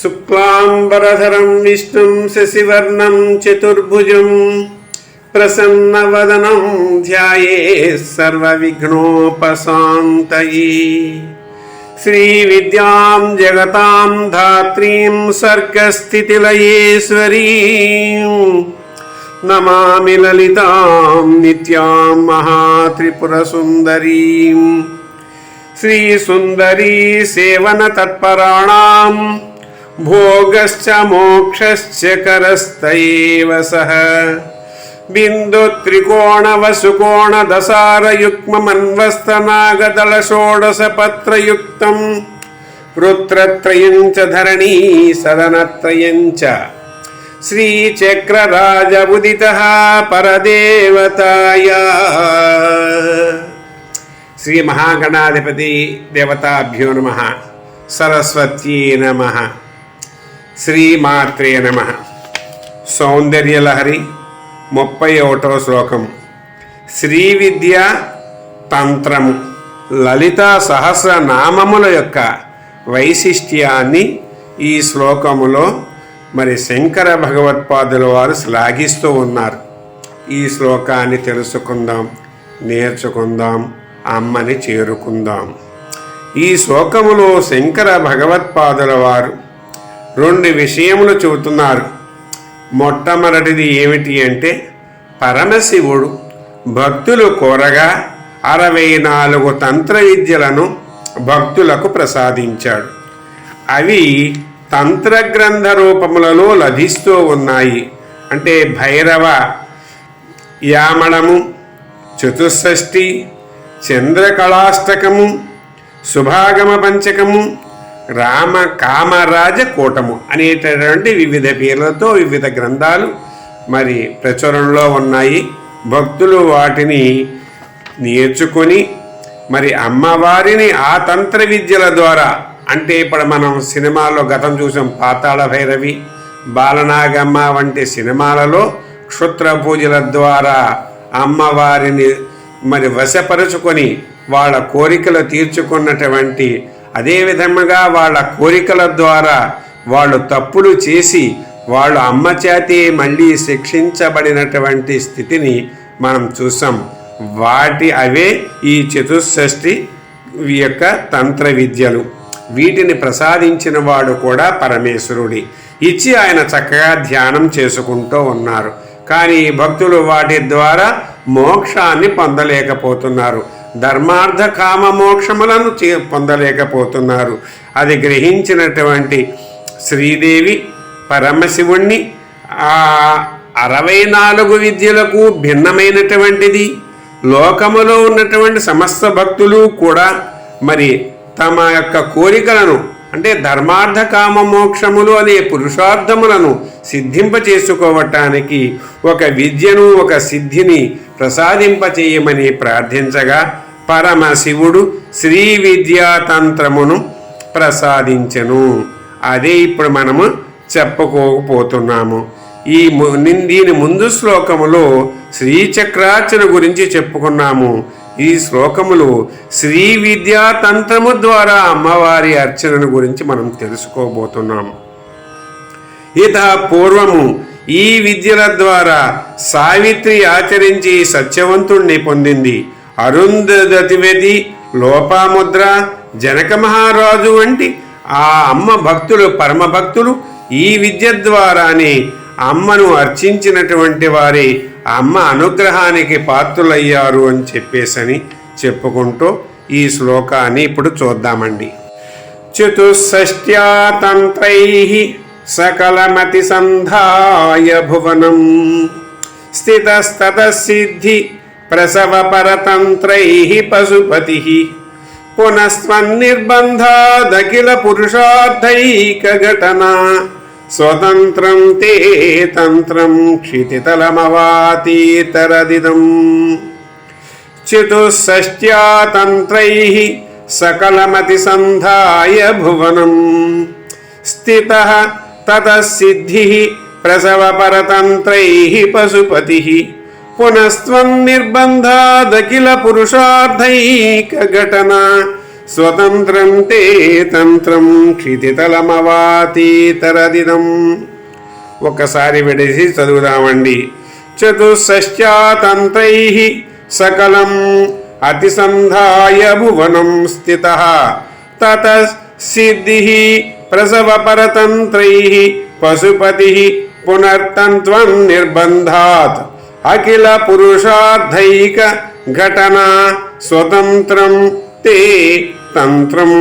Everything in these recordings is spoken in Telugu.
శుక్లాంబరధరం విష్ణుం శశివర్ణం చతుర్భుజం ప్రసన్నవదనం ధ్యాయే సర్వవిఘ్నోపశాంతయే. శ్రీవిద్యాం జగతాం ధాత్రీం సర్గస్థితిలయేశ్వరీం. నమామి లలితాం నిత్యాం మహాత్రిపురసుందరీం. శ్రీసుందరీ సేవన తత్పరాణాం భోగశ్చ మోక్షశ్చ కరస్తయేవ సహ బిందు త్రికోణ వసుకోణ దశారయుగ్మన్వస్తనాగదళ షోడశ పత్రయుక్తం వృత్రత్రయం చ ధరణీ సదనత్రయం చ శ్రీచక్రరాజముదిత పరదేవతాయా శ్రీమాత్రే నమ. సౌందర్యలహరి ముప్పై ఒకటవ శ్లోకం. శ్రీ విద్య తంత్రము లలిత సహస్రనామముల యొక్క వైశిష్ట్యాన్ని ఈ శ్లోకములో మరి శంకర భగవత్పాదుల వారు శ్లాఘిస్తూ ఉన్నారు. ఈ శ్లోకాన్ని తెలుసుకుందాం నేర్చుకుందాం అమ్మని చేరుకుందాం. ఈ శ్లోకములో శంకర భగవత్పాదుల వారు రెండు విషయములు చెబుతున్నారు. మొట్టమొదటిది ఏమిటి అంటే పరమశివుడు భక్తులు కోరగా అరవై నాలుగు తంత్ర విద్యలను భక్తులకు ప్రసాదించాడు. అవి తంత్ర గ్రంథ రూపములలో లభిస్తూ ఉన్నాయి. అంటే భైరవ యామణము చతుషష్ఠి చంద్రకళాష్టకము శుభాగమ పంచకము రామ కామరాజ కూటము అనేటటువంటి వివిధ పేర్లతో వివిధ గ్రంథాలు మరి ప్రచురణలో ఉన్నాయి. భక్తులు వాటిని నేర్చుకొని మరి అమ్మవారిని ఆ తంత్ర విద్యల ద్వారా అంటే ఇప్పుడు మనం సినిమాల్లో గతం చూసాం పాతాళ భైరవి బాలనాగమ్మ వంటి సినిమాలలో క్షుత్ర పూజల ద్వారా అమ్మవారిని మరి వశపరుచుకొని వాళ్ళ కోరికలు తీర్చుకున్నటువంటి అదే విధముగా వాళ్ళ కోరికల ద్వారా వాళ్ళు తప్పులు చేసి వాళ్ళు అమ్మచేతే మళ్ళీ శిక్షించబడినటువంటి స్థితిని మనం చూసాం. వాటి అవే ఈ చతుషష్ఠి యొక్క తంత్ర విద్యలు. వీటిని ప్రసాదించిన వాడు కూడా పరమేశ్వరుడి. ఇచ్చి ఆయన చక్కగా ధ్యానం చేసుకుంటూ ఉన్నారు. కానీ భక్తులు వాటి ద్వారా మోక్షాన్ని పొందలేకపోతున్నారు. ధర్మార్థ కామ మోక్షములను చే- పొందలేకపోతున్నారు. అది గ్రహించినటువంటి శ్రీదేవి పరమశివుణ్ణి ఆ అరవై నాలుగు విద్యలకు భిన్నమైనటువంటిది. లోకములో ఉన్నటువంటి సమస్త భక్తులు కూడా మరి తమ యొక్క కోరికలను అంటే ధర్మార్థ కామ మోక్షములు అనే పురుషార్థములను సిద్ధింప చేసుకోవటానికి ఒక విద్యను ఒక సిద్ధిని ప్రసాదింపచేయమని ప్రార్థించగా పరమశివుడు శ్రీ విద్యాతంత్రమును ప్రసాదించను. ప్రసాదించెను అదే ఇప్పుడు మనము చెప్పుకోకపోతున్నాము. ఈ దీని ముందు శ్లోకములో శ్రీచక్రార్చన గురించి చెప్పుకున్నాము. ఈ శ్లోకములు శ్రీ విద్యాతంత్రము ద్వారా అమ్మవారి అర్చనను గురించి మనం తెలుసుకోబోతున్నాము. ఇత పూర్వము ఈ విద్యల ద్వారా సావిత్రి ఆచరించి సత్యవంతుణ్ణి పొందింది. అరుంధతివతి లోపాముద్ర జనక మహారాజు వంటి ఆ అమ్మ భక్తులు పరమభక్తులు ఈ విద్య ద్వారానే అమ్మను అర్చించినటువంటి వారి అమ్మ అనుగ్రహానికి పాత్రులయ్యారు అని చెప్పేసని చెప్పుకుంటూ ఈ శ్లోకాన్ని ఇప్పుడు చూద్దామండి. చతుషష్ట్యాతంత్రై సకలమతి సంధాయ భువనం. స్థితస్తత సిద్ధి प्रसवपरतन्त्रैः पशुपतिः पुनस्त्वन्निर्बन्धादखिल पुरुषार्थैकघटना स्वतन्त्रं ते तन्त्रं क्षितितलमवातीतरदिदम् चतुःषष्ट्या तन्त्रैः सकलमतिसन्धाय भुवनं स्थितः ततः सिद्धिः प्रसवपरतन्त्रैः पशुपतिः పునస్త్వం పురుషార్థైక ఘటన స్వతంత్రం తే తంత్రం క్షితితలమవాతీతరదిదం. ఒకసారి విడిసి చదువుదామండి. చతుశ్చాతంత్రై సకలం అతిసంధాయ భువనం స్థిత. తత సిద్ధి ప్రసవపరతంత్రై పశుపతి పునర్తంత్వం నిర్బంధాత్. అఖిల పురుషార్థైక ఘటన స్వతంత్రం తే తంత్రం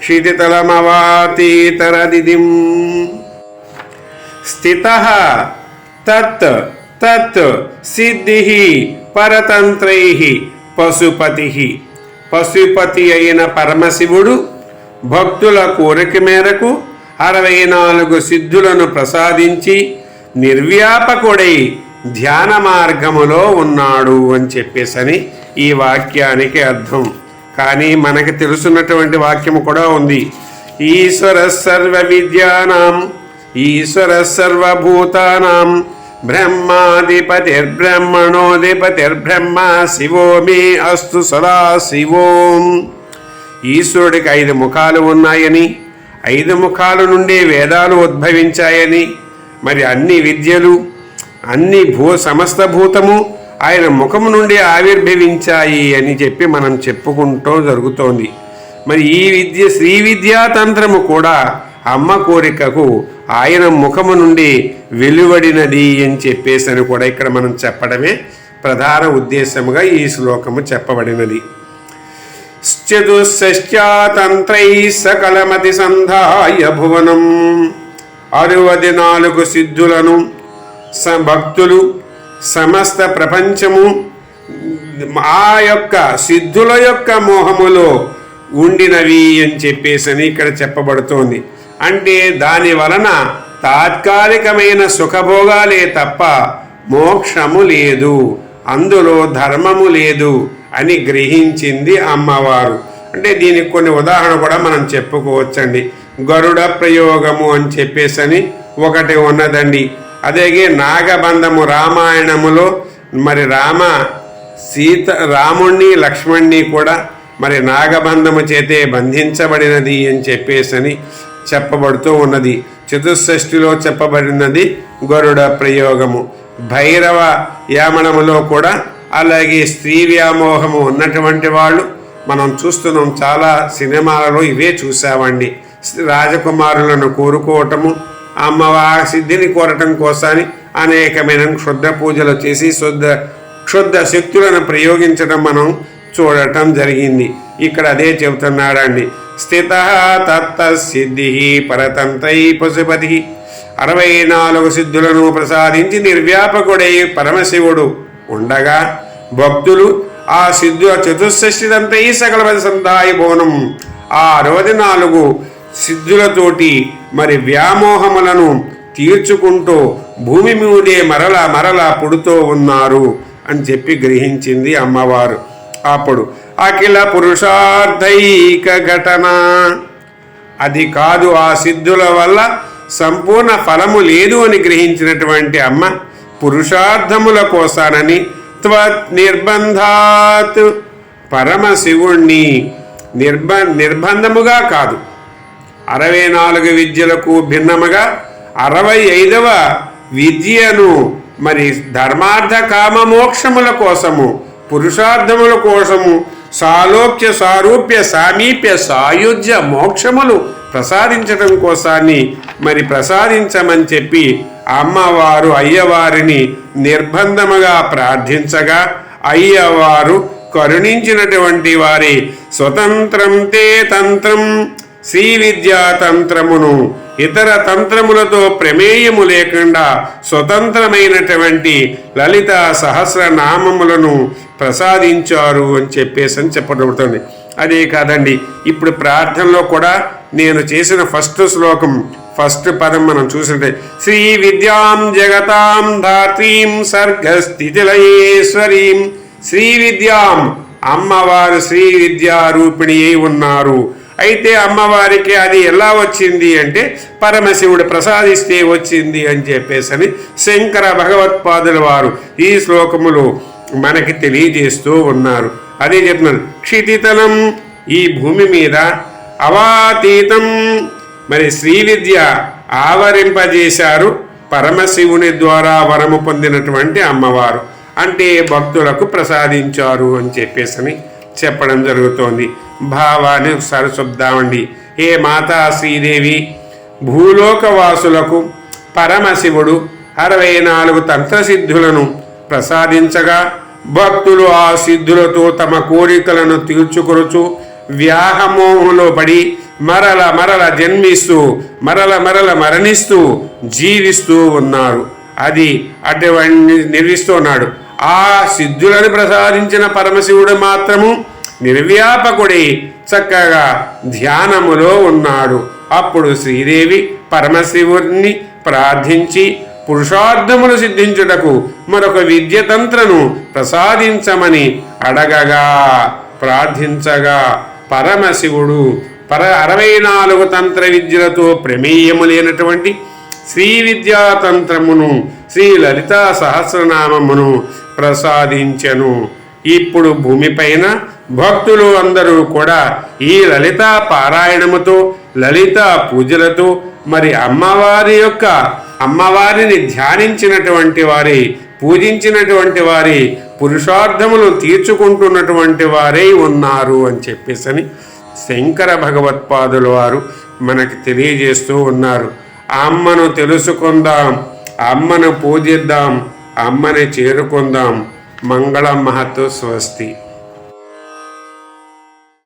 క్షితితలమవాతీతరదిదిం. స్థిత తత్ తత్ సిద్ధి పరతంత్రై పశుపతి. పశుపతి అయిన పరమశివుడు భక్తుల కోరిక మేరకు అరవై నాలుగు సిద్ధులను ప్రసాదించి నిర్వ్యాపకుడై ధ్యాన మార్గములో ఉన్నాడు అని చెప్పేసని ఈ వాక్యానికి అర్థం. కానీ మనకి తెలుసున్నటువంటి వాక్యము కూడా ఉంది. ఈశ్వర సర్వ విద్యానాం ఈశ్వర సర్వభూతానాం బ్రహ్మాధిపతిర్బ్రహ్మణోధిపతిర్బ్రహ్మ శివో మే అస్తు సదా శివోం. ఈశ్వరుడికి ఐదు ముఖాలు ఉన్నాయని ఐదు ముఖాల నుండి వేదాలు ఉద్భవించాయని మరి అన్ని విద్యలు అన్ని భూ సమస్త భూతము ఆయన ముఖం నుండి ఆవిర్భవించాయి అని చెప్పి మనం చెప్పుకుంటూ జరుగుతోంది. మరి ఈ విద్య శ్రీ విద్యాతంత్రము కూడా అమ్మ కోరికకు ఆయన ముఖము నుండి వెలువడినది అని చెప్పేసి అని కూడా ఇక్కడ మనం చెప్పడమే ప్రధాన ఉద్దేశముగా ఈ శ్లోకము చెప్పబడినది. చతుషష్ట్యాతంత్రై సకలమతి సంధాయ భువనం. అరవది నాలుగు సిద్ధులను భక్తులు సమస్త ప్రపంచము ఆ యొక్క సిద్ధుల యొక్క మోహములో ఉండినవి అని చెప్పేసని ఇక్కడ చెప్పబడుతోంది. అంటే దాని వలన తాత్కాలికమైన సుఖభోగాలే తప్ప మోక్షము లేదు. అందులో ధర్మము లేదు అని గ్రహించింది అమ్మవారు. అంటే దీనికి కొన్ని ఉదాహరణ కూడా మనం చెప్పుకోవచ్చండి. గరుడ ప్రయోగము అని చెప్పేసని ఒకటి ఉన్నదండి. అదేగే నాగబంధము రామాయణములో మరి రామ సీత రాముణ్ణి లక్ష్మణ్ణి కూడా మరి నాగబంధము చేతే బంధించబడినది అని చెప్పేసని చెప్పబడుతూ ఉన్నది. చతుషష్ఠిలో చెప్పబడినది గరుడ ప్రయోగము. భైరవ యామణములో కూడా అలాగే స్త్రీ వ్యామోహము ఉన్నటువంటి వాళ్ళు మనం చూస్తున్నాం. చాలా సినిమాలలో ఇవే చూసామండి. రాజకుమారులను కోరుకోవటము అమ్మవారి సిద్ధిని కోరటం కోసాని అనేకమైన క్షుద్ర పూజలు చేసి శుద్ధ క్షుద్ధ శక్తులను ప్రయోగించడం మనం చూడటం జరిగింది. ఇక్కడ అదే చెబుతున్నాడండి. స్థిత తత్త సిద్ధి పరతంత్రై పశుపతి. అరవై నాలుగు సిద్ధులను ప్రసాదించి నిర్వ్యాపకుడై పరమశివుడు ఉండగా భక్తులు ఆ సిద్ధు చతుషష్టిదంతై సకల సంతాయి భవనం ఆ అరవై నాలుగు సిద్ధులతోటి మరి వ్యామోహములను తీర్చుకుంటూ భూమి మీదే మరల మరల పుడుతూ ఉన్నారు అని చెప్పి గ్రహించింది అమ్మవారు. అప్పుడు అఖిల పురుషార్థైక ఘటన. అది కాదు ఆ సిద్ధుల వల్ల సంపూర్ణ ఫలము లేదు అని గ్రహించినటువంటి అమ్మ పురుషార్థముల కోసానని త్వత్ నిర్బంధాత్ పరమశివుణ్ణి నిర్బ నిర్బంధముగా కాదు అరవై నాలుగు విద్యలకు భిన్నముగా అరవై ఐదవ విద్యను మరి ధర్మార్థ కామ మోక్షముల కోసము పురుషార్థముల కోసము సాలోక్య సారూప్య సామీప్య సాయుధ్య మోక్షములు ప్రసాదించడం కోసాన్ని మరి ప్రసాదించమని చెప్పి అమ్మవారు అయ్యవారిని నిర్బంధముగా ప్రార్థించగా అయ్యవారు కరుణించినటువంటి వారి స్వతంత్రం తే తంత్రం. శ్రీ విద్యా తంత్రమును ఇతర తంత్రములతో ప్రమేయము లేకుండా స్వతంత్రమైనటువంటి లలిత సహస్రనామములను ప్రసాదించారు అని చెప్పేసి అని చెప్పబడుతుంది అదే కాదండి ఇప్పుడు ప్రార్థనలో కూడా నేను చేసిన ఫస్ట్ శ్లోకం ఫస్ట్ పదం మనం చూసినట్టే. శ్రీ విద్యాం జగతాం ధాత్రీం సర్గస్థితిలయేశ్వరీం. శ్రీ విద్యాం అమ్మవారు శ్రీ విద్యారూపిణి అయి ఉన్నారు. అయితే అమ్మవారికి అది ఎలా వచ్చింది అంటే పరమశివుడు ప్రసాదిస్తే వచ్చింది అని చెప్పేసి అని శంకర భగవత్పాదుల వారు ఈ శ్లోకములు మనకి తెలియజేస్తూ ఉన్నారు. అదే చెప్తున్నారు క్షితితలం ఈ భూమి మీద అవాతీతం. మరి శ్రీ విద్య ఆవరింపజేశారు పరమశివుని ద్వారా వరము పొందినటువంటి అమ్మవారు. అంటే భక్తులకు ప్రసాదించారు అని చెప్పేసి చెప్పడం జరుగుతోంది. భావాన్ని ఒకసారి చెప్దామండి హే మాతా శ్రీదేవి భూలోకవాసులకు పరమశివుడు అరవై నాలుగు తంత్రసిద్ధులను ప్రసాదించగా భక్తులు ఆ సిద్ధులతో తమ కోరికలను తీర్చుకొరుచు వ్యాహమోహంలో పడి మరల మరల జన్మిస్తూ మరల మరల మరణిస్తూ జీవిస్తూ ఉన్నారు. అది అటువంటి నిర్విస్తున్నాడు ఆ సిద్ధులను ప్రసాదించిన పరమశివుడు మాత్రము నిర్వ్యాపకుడై చక్కగా ధ్యానములో ఉన్నాడు. అప్పుడు శ్రీదేవి పరమశివుడిని ప్రార్థించి పురుషార్థములు సిద్ధించుటకు మరొక విద్యతంత్రను ప్రసాదించమని అడగగా ప్రార్థించగా పరమశివుడు పర అరవై నాలుగు తంత్ర విద్యలతో ప్రమేయము లేనటువంటి శ్రీ విద్యాతంత్రమును శ్రీ లలితా సహస్రనామమును ప్రసాదించెను. ఇప్పుడు భూమిపైన భక్తులు అందరూ కూడా ఈ లలిత పారాయణముతో లలిత పూజలతో మరి అమ్మవారి యొక్క అమ్మవారిని ధ్యానించినటువంటి వారి పూజించినటువంటి వారి పురుషార్థములు తీర్చుకుంటున్నటువంటి వారే ఉన్నారు అని చెప్పేసని శంకర భగవత్పాదుల వారు మనకి తెలియజేస్తూ ఉన్నారు. అమ్మను తెలుసుకుందాం అమ్మను పూజిద్దాం అమ్మని చేరుకుందాం. మంగళ మహత్వ స్వస్తి.